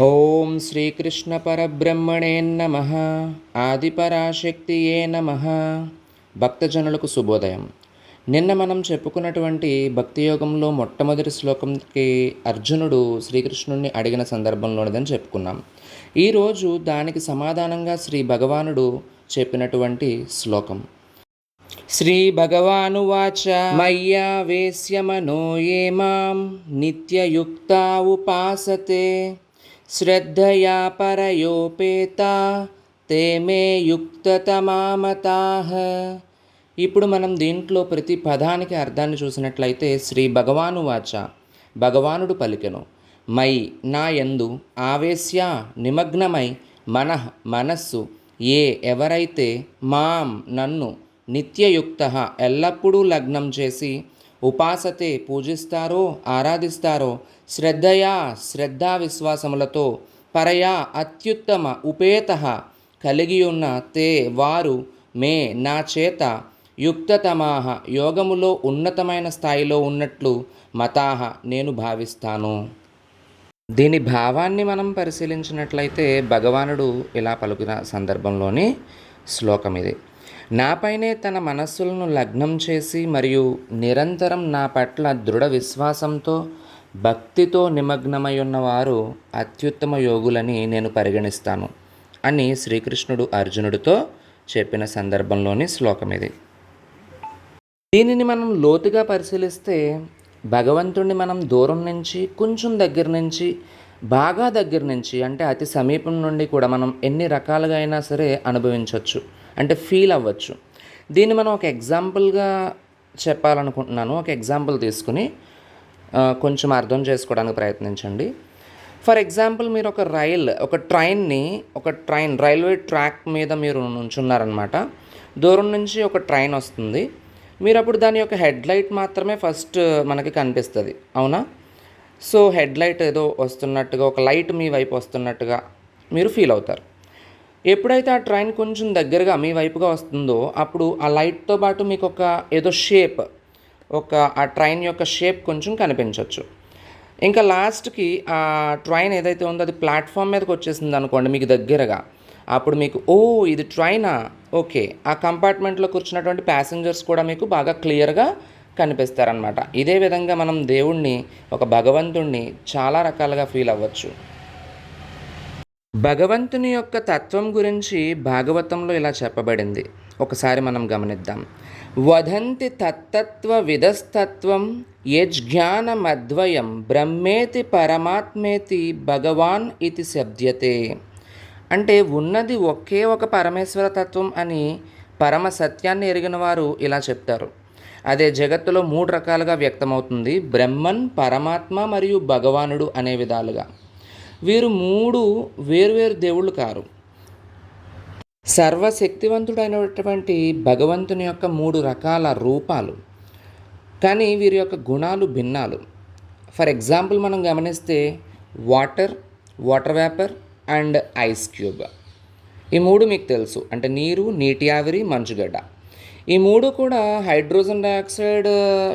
ఓం శ్రీకృష్ణ పరబ్రహ్మణే నమ ఆదిపరాశక్తియే నమ. భక్తజనులకు శుభోదయం. నిన్న మనం చెప్పుకున్నటువంటి భక్తి యోగంలో మొట్టమొదటి శ్లోకంకి అర్జునుడు శ్రీకృష్ణుడిని అడిగిన సందర్భంలోనిదని చెప్పుకున్నాం. ఈరోజు దానికి సమాధానంగా శ్రీ భగవానుడు చెప్పినటువంటి శ్లోకం. శ్రీ భగవానువాచ మయ్యా వేశ్యమనో ఏ మాం నిత్యయుక్తా ఉపాసతే శ్రద్ధయా పరయోపేత తే మే యుక్తతమామతాహ ఇప్పుడు మనం దీంట్లో ప్రతి పదానికి అర్థాన్ని చూసినట్లయితే శ్రీ భగవాను వాచ భగవానుడు పలికెను. మై నా యందు ఆవేశ్య నిమగ్నమై మనః మనస్సు ఏ ఎవరైతే మాం నన్ను నిత్యయుక్త ఎల్లప్పుడూ లగ్నం చేసి ఉపాసతే పూజిస్తారో ఆరాధిస్తారో శ్రద్ధయా శ్రద్ధా విశ్వాసములతో పరయా అత్యుత్తమ ఉపేత కలిగి ఉన్న తే వారు మే నా చేత యుక్తతమాహ యోగములో ఉన్నతమైన స్థాయిలో ఉన్నట్లు మతాహ నేను భావిస్తాను. దీని భావాన్ని మనం పరిశీలించినట్లయితే భగవానుడు ఇలా పలుకున్న సందర్భంలోని శ్లోకం ఇది. నాపైనే తన మనస్సులను లగ్నం చేసి మరియు నిరంతరం నా పట్ల దృఢ విశ్వాసంతో భక్తితో నిమగ్నమై ఉన్నవారు అత్యుత్తమ యోగులని నేను పరిగణిస్తాను అని శ్రీకృష్ణుడు అర్జునుడితో చెప్పిన సందర్భంలోని శ్లోకం ఇది. దీనిని మనం లోతుగా పరిశీలిస్తే భగవంతుడిని మనం దూరం నుంచి కొంచెం దగ్గర నుంచి బాగా దగ్గర నుంచి అంటే అతి సమీపం నుండి కూడా మనం ఎన్ని రకాలుగా అయినా సరే అనుభవించవచ్చు అంటే ఫీల్ అవ్వచ్చు. దీన్ని మనం ఒక ఎగ్జాంపుల్గా చెప్పాలనుకుంటున్నాను. ఒక ఎగ్జాంపుల్ తీసుకుని కొంచెం అర్థం చేసుకోవడానికి ప్రయత్నించండి. ఫర్ ఎగ్జాంపుల్ మీరు ఒక రైల్ ఒక ట్రైన్ని ఒక ట్రైన్ రైల్వే ట్రాక్ మీద మీరు నుంచున్నారనమాట. దూరం నుంచి ఒక ట్రైన్ వస్తుంది. మీరు అప్పుడు దాని యొక్క హెడ్ లైట్ మాత్రమే ఫస్ట్ మనకి కనిపిస్తుంది. అవునా? సో హెడ్ లైట్ ఏదో వస్తున్నట్టుగా ఒక లైట్ మీ వైపు వస్తున్నట్టుగా మీరు ఫీల్ అవుతారు. ఎప్పుడైతే ఆ ట్రైన్ కొంచెం దగ్గరగా మీ వైపుగా వస్తుందో అప్పుడు ఆ లైట్తో పాటు మీకు ఒక ఏదో షేప్ ఒక ఆ ట్రైన్ యొక్క షేప్ కొంచెం కనిపించవచ్చు ఇంకా లాస్ట్కి ఆ ట్రైన్ ఏదైతే ఉందో అది ప్లాట్ఫామ్ మీదకి వచ్చేసింది అనుకోండి మీకు దగ్గరగా. అప్పుడు మీకు ఓ ఇది ట్రైనా? ఓకే. ఆ కంపార్ట్మెంట్లో కూర్చున్నటువంటి ప్యాసింజర్స్ కూడా మీకు బాగా క్లియర్గా కనిపిస్తారనమాట ఇదే విధంగా మనం దేవుణ్ణి ఒక భగవంతుణ్ణి చాలా రకాలుగా ఫీల్ అవ్వచ్చు. భగవంతుని యొక్క తత్వం గురించి భాగవతంలో ఇలా చెప్పబడింది. ఒకసారి మనం గమనిద్దాం. వదంతి తత్తత్వ విధస్తత్వం యజ్ఞానమద్వయం బ్రహ్మేతి పరమాత్మేతి భగవాన్ ఇది శబ్ద్యతే అంటే ఉన్నది ఒకే ఒక పరమేశ్వర తత్వం అని పరమ సత్యాన్ని ఎరిగిన వారు ఇలా చెప్తారు. అదే జగత్తులో మూడు రకాలుగా వ్యక్తమవుతుంది. బ్రహ్మన్ పరమాత్మ మరియు భగవానుడు అనే విధాలుగా. వీరు మూడు వేరువేరు దేవుళ్ళు కారు. సర్వశక్తివంతుడైనటువంటి భగవంతుని యొక్క మూడు రకాల రూపాలు. కానీ వీరి యొక్క గుణాలు భిన్నాలు. ఫర్ ఎగ్జాంపుల్ మనం గమనిస్తే water water vapour and ice cube. ఈ మూడు మీకు తెలుసు. అంటే నీరు నీటి ఆవిరి మంచుగడ్డ ఈ మూడు కూడా హైడ్రోజన్ డైఆక్సైడ్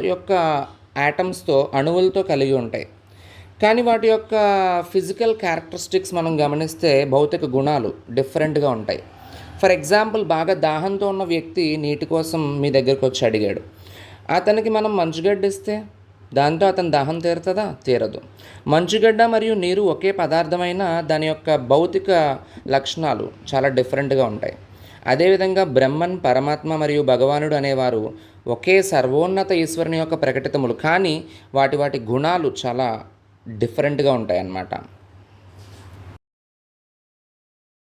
యొక్క యాటమ్స్తో అణువులతో కలిగి ఉంటాయి. కానీ వాటి యొక్క ఫిజికల్ క్యారెక్టరిస్టిక్స్ మనం గమనిస్తే భౌతిక గుణాలు డిఫరెంట్గా ఉంటాయి. ఫర్ ఎగ్జాంపుల్ బాగా దాహంతో ఉన్న వ్యక్తి నీటి కోసం మీ దగ్గరకు వచ్చి అడిగాడు అతనికి మనం మంచుగడ్డ ఇస్తే దాంతో అతని దాహం తీరుతుందా? తీరదు. మంచుగడ్డ మరియు నీరు ఒకే పదార్థమైన దాని యొక్క భౌతిక లక్షణాలు చాలా డిఫరెంట్గా ఉంటాయి. అదేవిధంగా బ్రహ్మన్ పరమాత్మ మరియు భగవానుడు అనేవారు ఒకే సర్వోన్నత ఈశ్వరుని యొక్క ప్రకటితములు. కానీ వాటి వాటి గుణాలు చాలా డిఫరెంట్గా ఉంటాయి అన్నమాట